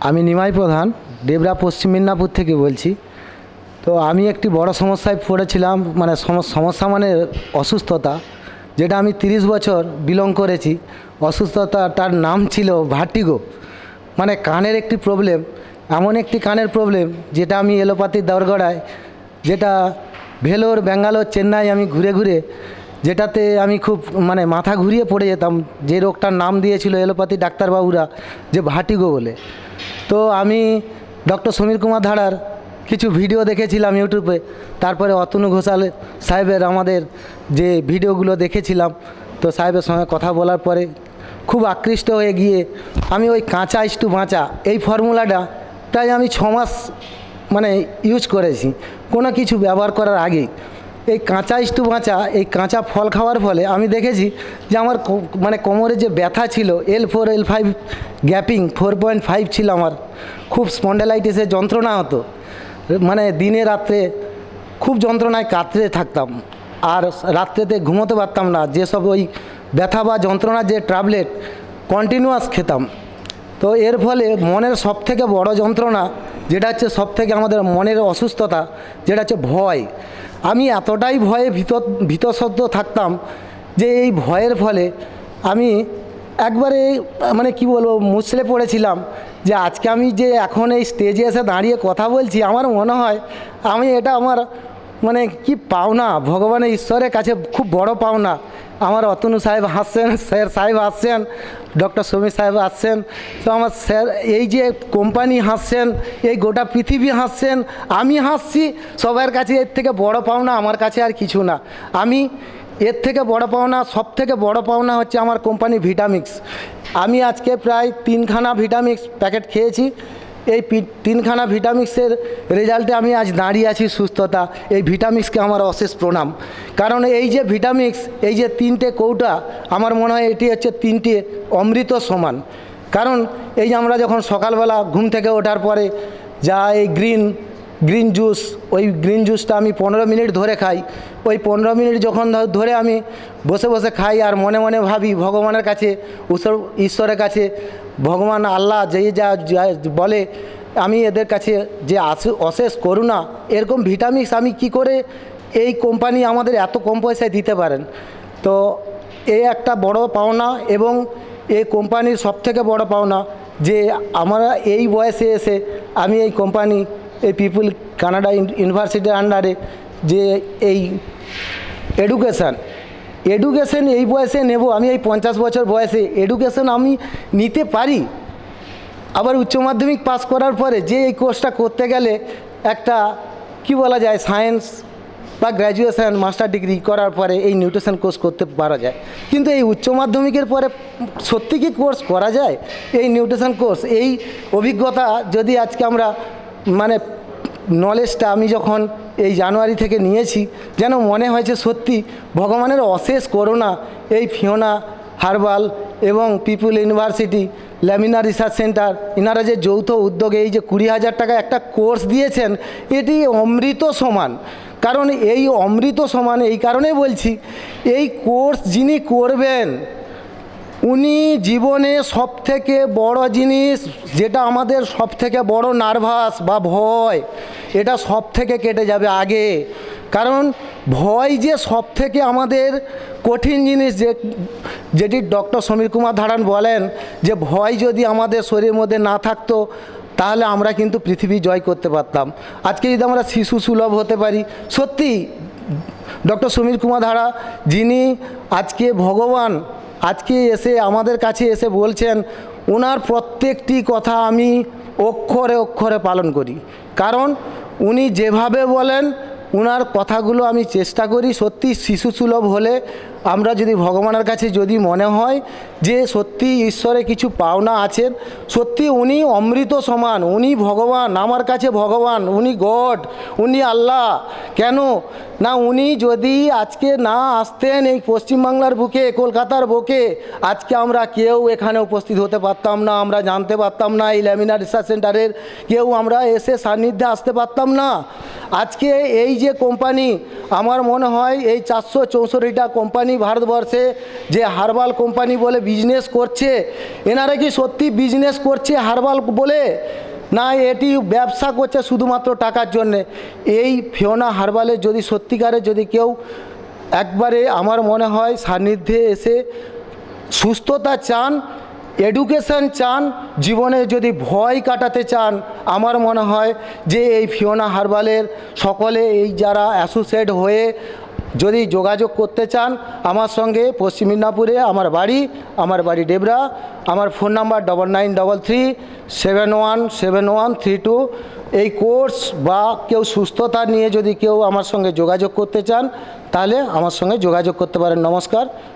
আমি নিমাই প্রধান ডেবরা পশ্চিম মিদনাপুর থেকে বলছি। তো আমি একটি বড় সমস্যায় পড়েছিলাম মানে সম- সমস্যা মানে অসুস্থতা, যেটা আমি তিরিশ বছর বিলং করেছি। অসুস্থতাটার নাম ছিল ভার্টিগো। মানে কানের একটি প্রবলেম, এমন একটি কানের প্রবলেম, যেটা আমি এলোপাতির দরগড়ায়, যেটা ভেলোর, ব্যাঙ্গালোর, চেন্নাই আমি ঘুরে ঘুরে, যেটাতে আমি খুব মানে মাথা ঘুরিয়ে পড়ে যেতাম। যে রোগটার নাম দিয়েছিল এলোপাতি ডাক্তারবাবুরা, যে ভার্টিগো বলে। তো আমি ডক্টর সমীর কুমার ধারার কিছু ভিডিও দেখেছিলাম ইউটিউবে, তারপরে অতনু ঘোষাল সাহেবের আমাদের যে ভিডিওগুলো দেখেছিলাম, তো সাহেবের সঙ্গে কথা বলার পরে খুব আকৃষ্ট হয়ে গিয়ে আমি ওই কাঁচা ইস্টু বাঁচা, এই ফর্মুলাটা প্রায় আমি ছমাস মানে ইউজ করেছি। কোনো কিছু ব্যবহার করার আগেই এই কাঁচা ইস্টু বাঁচা, এই কাঁচা ফল খাওয়ার ফলে আমি দেখেছি যে আমার মানে কোমরে যে ব্যথা ছিল L four L five gapping four point five ছিল আমার। খুব স্পন্ডেলাইটিসের যন্ত্রণা হতো। মানে দিনে রাত্রে খুব যন্ত্রণায় কাতরে থাকতাম। আর রাত্রেতে ঘুমোতে পারতাম না। যেসব ওই ব্যথা বা যন্ত্রণার যে ট্যাবলেট কন্টিনিউয়াস খেতাম। তো এর ফলে মনের সব থেকে বড় যন্ত্রণা, যেটা হচ্ছে সব থেকে আমাদের মনের অসুস্থতা, যেটা হচ্ছে ভয়। আমি এতটাই ভয়ে ভীত, ভীতসদ্ধ থাকতাম যে এই ভয়ের ফলে আমি একবারে মানে কি বলব মুছলে পড়েছিলাম যে আজকে আমি যে এখন এই স্টেজে এসে দাঁড়িয়ে কথা বলছি, আমার মনে হয় আমি এটা আমার মানে কি পাওনা, ভগবানের ঈশ্বরের কাছে খুব বড় পাওনা। আমার অতনু সাহেব হাসছেন স্যার সাহেব আসছেন, ডক্টর সমীর সাহেব আসছেন, তো আমার স্যার, এই যে কোম্পানি হাসছেন এই গোটা পৃথিবী হাসছেন আমি হাসছি সবার কাছে এর থেকে বড় পাওনা আমার কাছে আর কিছু না। আমি এর থেকে বড় পাওনা সব থেকে বড় পাওনা হচ্ছে আমার কোম্পানি ভিটামিক্স। আমি আজকে প্রায় তিনখানা ভিটামিক্স প্যাকেট খেয়েছি এই তিনখানা ভিটামিক্সের রেজাল্টে আমি আজ দাঁড়িয়ে আছি সুস্থতা। এই ভিটামিক্সকে আমার অশেষ প্রণাম। কারণ এই যে ভিটামিক্স, এই যে তিনটে কৌটা, আমার মনে হয় এটি হচ্ছে তিনটে অমৃত সমান। কারণ এই যে আমরা যখন সকালবেলা ঘুম থেকে ওঠার পরে যা এই গ্রিন গ্রিন জুস, ওই গ্রিন জুসটা আমি পনেরো মিনিট ধরে খাই। ওই পনেরো মিনিট যখন ধরে আমি বসে বসে খাই আর মনে মনে ভাবি, ভগবানের কাছে ঈশ্বরের কাছে ভগবান আল্লাহ যে যা বলে, আমি এদের কাছে যে অশেষ করুণা, এরকম ভিটামিক্স আমি কি করে এই কোম্পানি আমাদের এত কম পয়সায় দিতে পারেন? তো এই একটা বড় পাওনা এবং এই কোম্পানির সবথেকে বড় পাওনা যে আমরা এই বয়সে এসে আমি এই কোম্পানি, এই পিপুল কানাডা ইউনিভার্সিটির আন্ডারে যে এই এডুকেশান এডুকেশন এই বয়সে নেব, আমি এই পঞ্চাশ বছর বয়সে। এডুকেশন আমি নিতে পারি। আবার উচ্চ মাধ্যমিক পাস করার পরে যে এই কোর্সটা করতে গেলে একটা, কি বলা যায় সায়েন্স বা গ্র্যাজুয়েশন মাস্টার ডিগ্রি করার পরে এই নিউট্রিশন কোর্স করতে পারা যায়। কিন্তু এই উচ্চ মাধ্যমিকের পরে সত্যি কি কোর্স করা যায়? এই নিউট্রিশন কোর্স এই অভিজ্ঞতা যদি আজকে আমরা মানে নলেজটা আমি যখন এই জানুয়ারি থেকে নিয়েছি, যেন মনে হয়েছে সত্যি ভগবানের অশেষ করোনা এই ফিওনা, হার্বাল এবং people university laminar research centre, ইনারা যে যৌথ উদ্যোগে এই যে কুড়ি হাজার টাকা একটা কোর্স দিয়েছেন, এটি অমৃত সমান। কারণ এই অমৃত সমান এই কারণে বলছি, এই কোর্স যিনি করবেন, উনি জীবনে সব থেকে বড় জিনিস, যেটা আমাদের সব থেকে বড় নার্ভাস বা ভয় এটা সব থেকে কেটে যাবে আগে। কারণ ভয় যে সব থেকে আমাদের কঠিন জিনিস যে, যেটি ডক্টর সমীর কুমার ধারান বলেন যে ভয় যদি আমাদের শরীরের মধ্যে না থাকতো, তাহলে আমরা কিন্তু পৃথিবী জয় করতে পারতাম। আজকে যদি আমরা শিশু সুলভ হতে পারি, সত্যি ডক্টর সমীর কুমার ধারা যিনি আজকে ভগবান, আজকে এসে আমাদের কাছে এসে বলছেন, ওনার প্রত্যেকটি কথা আমি অক্ষরে অক্ষরে পালন করি। কারণ উনি যেভাবে বলেন ওনার কথাগুলো আমি চেষ্টা করি সত্যি শিশু সুলভ হলে আমরা যদি ভগবানের কাছে যদি মনে হয় যে সত্যি ঈশ্বরে কিছু পাওনা আছেন সত্যি উনি অমৃত সমান, উনি ভগবান, আমার কাছে ভগবান, উনি গড, উনি আল্লাহ, কেন? না, উনি যদি আজকে না আসতেন এই পশ্চিমবাংলার বুকে, কলকাতার বুকে, আজকে আমরা কেউ এখানে উপস্থিত হতে পারতাম না, আমরা জানতে পারতাম না, এই ল্যামিনার রিসার্চ সেন্টারের কেউ আমরা এসে সান্নিধ্যে আসতে পারতাম না। আজকে এই যে কোম্পানি আমার মনে হয় এই চারশো চৌষট্টিটা কোম্পানি কোম্পানি ভারতবর্ষে যে হার্বাল কোম্পানি বলে বিজনেস করছে, এনারা কি সত্যি বিজনেস করছে হার্বাল বলে? না, এটি ব্যবসা করছে শুধুমাত্র টাকার জন্যে। এই ফিওনা হার্বালের যদি সত্যিকারের যদি কেউ একবারে আমার মনে হয় সান্নিধ্যে এসে সুস্থতা চান এডুকেশন চান, জীবনে যদি ভয় কাটাতে চান, আমার মনে হয় যে এই ফিওনা হার্বালের সকলে এই যারা অ্যাসোসিয়েট হয়ে যদি যোগাযোগ করতে চান আমার সঙ্গে পশ্চিম মিদনাপুরে, আমার বাড়ি আমার বাড়ি ডেবরা, আমার phone number double nine double three seven one seven one three two এই কোর্স বা কেউ সুস্থতা নিয়ে যদি কেউ আমার সঙ্গে যোগাযোগ করতে চান, তাহলে আমার সঙ্গে যোগাযোগ করতে পারেন। নমস্কার।